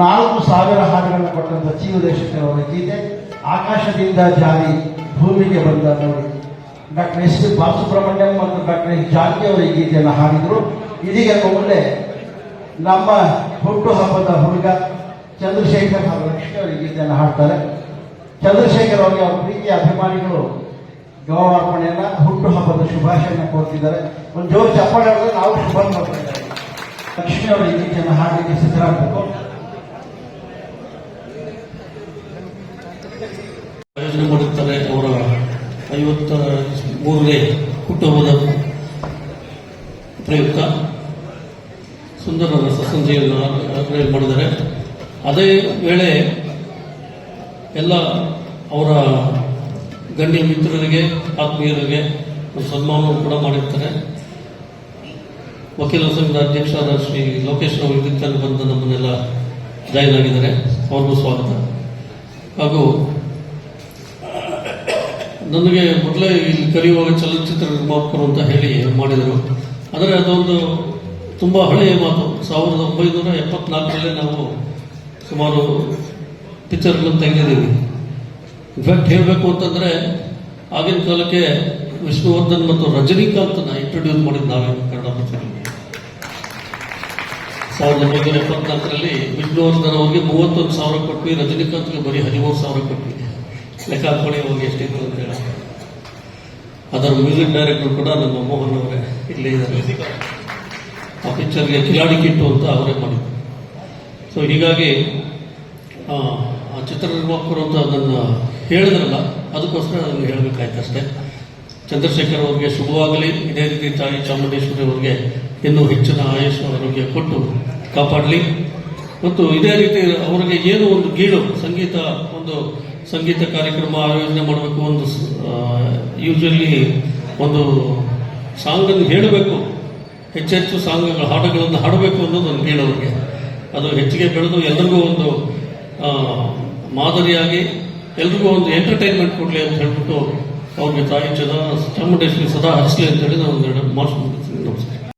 ನಾಲ್ಕು ಸಾವಿರ ಹಾಡುಗಳನ್ನು ಕೊಟ್ಟಂತ ಜೀವ ಅವರ ಗೀತೆ ಆಕಾಶದಿಂದ ಜಾರಿ ಭೂಮಿಗೆ ಬಂದ ನೋಡಿ. ಡಾಕ್ಟರ್ ಎಸ್ ಪಿ ಬಾಲಸುಬ್ರಹ್ಮಣ್ಯಂ ಮತ್ತು ಡಾಕ್ಟರ್ ಜಾನಕಿ ಅವರು ಈ ಗೀತೆಯನ್ನು ಹಾಡಿದರು. ಇದೀಗ ಒಳ್ಳೆ ನಮ್ಮ ಹುಟ್ಟು ಹಬ್ಬದ ಹುಡುಗ ಚಂದ್ರಶೇಖರ್ ಹಾಗೂ ಲಕ್ಷ್ಮಿ ಅವರು ಗೀತೆಯನ್ನು ಹಾಡ್ತಾರೆ. ಚಂದ್ರಶೇಖರ್ ಅವರಿಗೆ ಅವರ ಪ್ರೀತಿಯ ಅಭಿಮಾನಿಗಳು ಗೌರವಾರ್ಪಣೆಯನ್ನ ಹುಟ್ಟು ಹಬ್ಬದ ಶುಭಾಶಯನ ಕೋರ್ತಿದ್ದಾರೆ. ಒಂದು ಜೋರು ಚಪ್ಪಾಳೆ ನಾವು ಶುಭ ಮಾಡ್ತಾ ಲಕ್ಷ್ಮಿ ಅವರ ಈ ಗೀತೆಯನ್ನು ಹಾಡಲಿಕ್ಕೆ ಸಿದ್ಧರಾಗಬೇಕು. ಮಾಡುತ್ತಾರೆ ಅವರ ಐವತ್ತ ಮೂರನೇ ಹುಟ್ಟುಹಬ್ಬದ ಪ್ರಯುಕ್ತ ಸುಂದರ ಸಂಜೆಯನ್ನು ಆರ್ಗನೈಸ್ ಮಾಡಿದ್ದಾರೆ. ಅದೇ ವೇಳೆ ಎಲ್ಲ ಅವರ ಗಣ್ಯ ಮಿತ್ರರಿಗೆ, ಆತ್ಮೀಯರಿಗೆ ಸನ್ಮಾನವನ್ನು ಕೂಡ ಮಾಡಿರ್ತಾರೆ. ವಕೀಲರ ಸಂಘದ ಅಧ್ಯಕ್ಷರಾದ ಶ್ರೀ ಲೋಕೇಶ್ ಅವರು ಬಂದು ನಮ್ಮನ್ನೆಲ್ಲ ಜಾಯಿನ್ ಆಗಿದ್ದಾರೆ. ಅವ್ರಿಗೂ ಸ್ವಾಗತ. ಹಾಗೂ ನನಗೆ ಮೊದಲೇ ಇಲ್ಲಿ ಕರೆಯುವಾಗ ಚಲನಚಿತ್ರ ನಿರ್ಮಾಪಕರು ಅಂತ ಹೇಳಿ ಮಾಡಿದರು. ಆದರೆ ಅದೊಂದು ತುಂಬ ಹಳೆಯ ಮಾತು. ಸಾವಿರದ ಒಂಬೈನೂರ ಎಪ್ಪತ್ನಾಲ್ಕರಲ್ಲೇ ನಾವು ಸುಮಾರು ಪಿಕ್ಚರ್ಗಳನ್ನು ತೆಗೆದಿದ್ದೀವಿ. ಇನ್ಫ್ಯಾಕ್ಟ್ ಹೇಳಬೇಕು ಅಂತಂದರೆ ಆಗಿನ ಕಾಲಕ್ಕೆ ವಿಷ್ಣುವರ್ಧನ್ ಮತ್ತು ರಜನಿಕಾಂತನ ಇಂಟ್ರೊಡ್ಯೂಸ್ ಮಾಡಿದ್ದು ನಾವೇ ಕನ್ನಡ ಪಿಕ್ಚರ್ಗೆ ಸಾವಿರದ ಒಂಬೈನೂರ ಎಪ್ಪತ್ನಾಲ್ಕರಲ್ಲಿ ವಿಷ್ಣುವರ್ಧನ್ ಅವರಿಗೆ ಮೂವತ್ತೊಂದು ಸಾವಿರ ಕೊಟ್ವಿ, ರಜನಿಕಾಂತ್ಗೆ ಬರೀ ಹದಿಮೂರು ಸಾವಿರ ಕೊಟ್ವಿ. ಲೆಕ್ಕ ಹಾಕೊಳ್ಳಿ ಹೋಗಿ ಎಷ್ಟಿತ್ತು ಅಂತ ಹೇಳಿ ಅದರ ಮ್ಯೂಸಿಕ್ ಡೈರೆಕ್ಟರ್ ಕೂಡ ನಮ್ಮ ಮೋಹನ್ ಅವರೇ ಇಲ್ಲೇ ಇದ್ದಾರೆ. ಆ ಪಿಕ್ಚರ್ಗೆ ಕಿಲಾಡಿ ಕಿಟ್ಟು ಅಂತ ಅವರೇ ಮಾಡಿದ್ರು. ಸೊ ಹೀಗಾಗಿ, ಆ ಚಿತ್ರ ನಿರ್ಮಾಪಕರು ಅಂತ ಅದನ್ನು ಹೇಳಿದ್ರಲ್ಲ, ಅದಕ್ಕೋಸ್ಕರ ಅದನ್ನು ಹೇಳಬೇಕಾಯ್ತು ಅಷ್ಟೇ. ಚಂದ್ರಶೇಖರ್ ಅವರಿಗೆ ಶುಭವಾಗಲಿ. ಇದೇ ರೀತಿ ತಾಯಿ ಚಾಮುಂಡೇಶ್ವರಿ ಅವರಿಗೆ ಇನ್ನೂ ಹೆಚ್ಚಿನ ಆಯುಷ್, ಆರೋಗ್ಯ ಕೊಟ್ಟು ಕಾಪಾಡಲಿ. ಮತ್ತು ಇದೇ ರೀತಿ ಅವರಿಗೆ ಏನು ಒಂದು ಗೀಳು, ಸಂಗೀತ ಒಂದು ಸಂಗೀತ ಕಾರ್ಯಕ್ರಮ ಆಯೋಜನೆ ಮಾಡಬೇಕು ಒಂದು ಯೂಶಲಿ ಒಂದು ಸಾಂಗನ್ನು ಹೇಳಬೇಕು. ಹೆಚ್ಚೆಚ್ಚು ಸಾಂಗ್ಗಳು, ಹಾಡುಗಳನ್ನು ಹಾಡಬೇಕು ಅನ್ನೋದು ಗೀಳು ಅವ್ರಿಗೆ ಅದು ಹೆಚ್ಚಿಗೆ ಬೆಳೆದು ಎಲ್ರಿಗೂ ಒಂದು ಮಾದರಿಯಾಗಿ ಎಲ್ರಿಗೂ ಒಂದು ಎಂಟರ್ಟೈನ್ಮೆಂಟ್ ಕೊಡಲಿ ಅಂತ ಹೇಳ್ಬಿಟ್ಟು ಅವ್ರಿಗೆ ತಾಯಿ ಜನ, ಚಾಮುಂಡೇಶ್ವರಿ ಸದಾ ಹರಿಸಲಿ ಅಂತೇಳಿ ನಾನು ಮಾತು